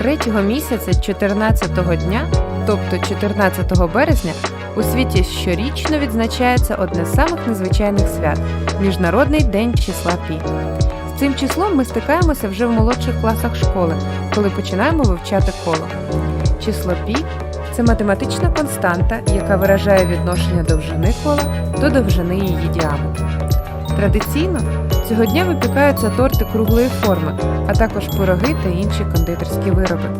Третього місяця 14-го дня, тобто 14 березня, у світі щорічно відзначається одне з самих незвичайних свят Міжнародний день числа Пі. З цим числом ми стикаємося вже в молодших класах школи, коли починаємо вивчати коло. Число Пі це математична константа, яка виражає відношення довжини кола до довжини її діаметру. Традиційно цього дня випікаються торти круглої форми, а також пироги та інші кондитерські вироби.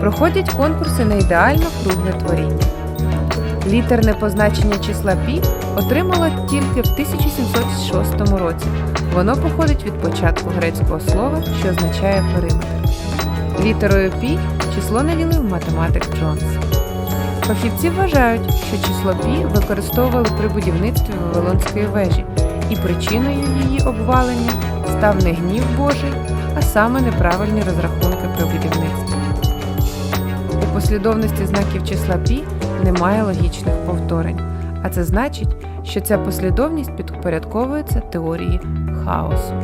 Проходять конкурси на ідеально кругле творіння. Літерне позначення числа пі отримало тільки в 1706 році. Воно походить від початку грецького слова, що означає периметр. Літерою пі число навілив математик Джонс. Фахівці вважають, що число пі використовували при будівництві Вавилонської вежі, і причиною її обвалення став не гнів Божий, а саме неправильні розрахунки при будівництві. У послідовності знаків числа пі немає логічних повторень, а це значить, що ця послідовність підпорядковується теорії хаосу.